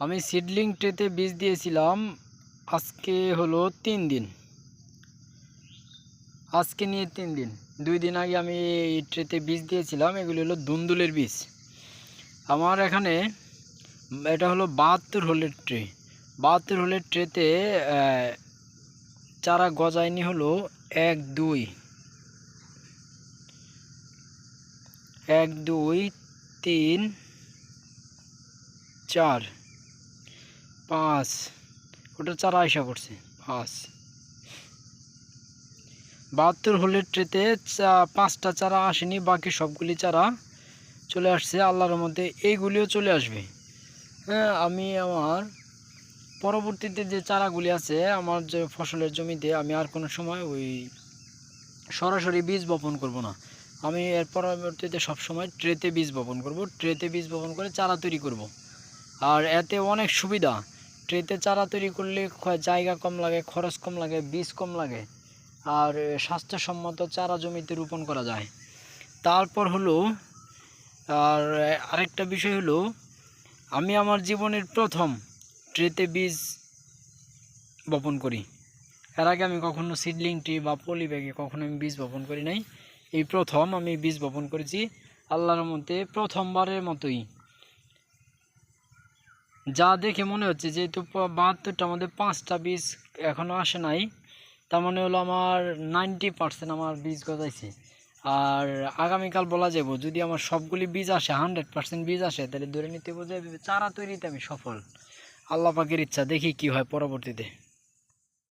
আমি সিডলিং ট্রেতে বীজ দিয়েছিলাম। আজকে হলো তিন দিন। আজকে নিয়ে তিন দিন। দুই দিন আগে আমি এই ট্রেতে বীজ দিয়েছিলাম। এগুলি হলো দুন্দুলের বীজ। আমার এখানে এটা হলো বাহাত্তর হোলের ট্রে। বাহাত্তর হোলের ট্রেতে চারা গজায়নি হলো এক, দুই। এক, দুই, তিন, চার। পাঁচ। ওটা চারা আশা করছে পাঁচ। বাহাত্তর হোলের ট্রেতে পাঁচটা চারা আসেনি, বাকি সবগুলি চারা চলে আসছে, আল্লাহর মধ্যে এইগুলিও চলে আসবে। হ্যাঁ আমি আমার পরবর্তীতে যে চারাগুলি আছে, আমার যে ফসলের জমিতে আমি আর কোনো সময় ওই সরাসরি বীজ বপন করব না। আমি এর পরবর্তীতে সবসময় ট্রেতে বীজ বপন করব, ট্রেতে বীজ বপন করে চারা তৈরি করব। আর এতে অনেক সুবিধা। ট্রেতে চারা তৈরি করলে জায়গা কম লাগে, খরচ কম লাগে, বীজ কম লাগে আর স্বাস্থ্যসম্মত চারা জমিতে রোপণ করা যায়। তারপর হলো, আর আরেকটা বিষয় হলো, আমি আমার জীবনের প্রথম ট্রেতে বীজ বপন করি। এর আগে আমি কখনো সিডলিং ট্রি বা পলি ব্যাগে কখনো আমি বীজ বপন করি নাই। এই প্রথম আমি বীজ বপন করেছি আল্লাহর মধ্যে প্রথমবারের মতোই। যা দেখে মনে হচ্ছে যেহেতু বাহাত্তরটা মধ্যে পাঁচটা বীজ এখনও আসে নাই, তার মানে হলো আমার নাইনটি পার্সেন্ট আমার বীজ গজাইছে। আর আগামীকাল বলা যাব যদি আমার সবগুলি বীজ আসে হান্ড্রেড পার্সেন্ট বীজ আসে, তাহলে ধরে নিতে বোঝায় চারা তৈরিতে আমি সফল। আল্লাহ পাকের ইচ্ছা, দেখি কি হয় পরবর্তীতে।